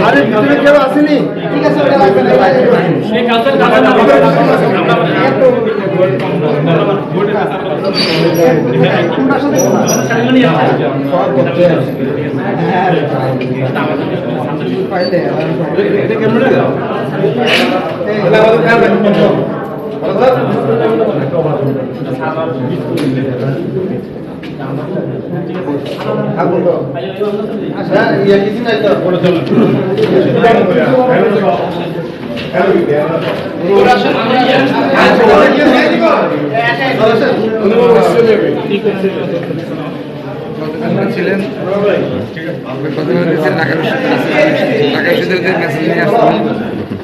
আরে ভিতরে কেউ আসেনি ঠিক আছে ওটা লাগবে না সেই কাজের কাজের এটা কেমন ছিলেন ঢাকা বিশ্ববিদ্যালয় ঢাকা বিশ্ববিদ্যালয়ের মেসেজ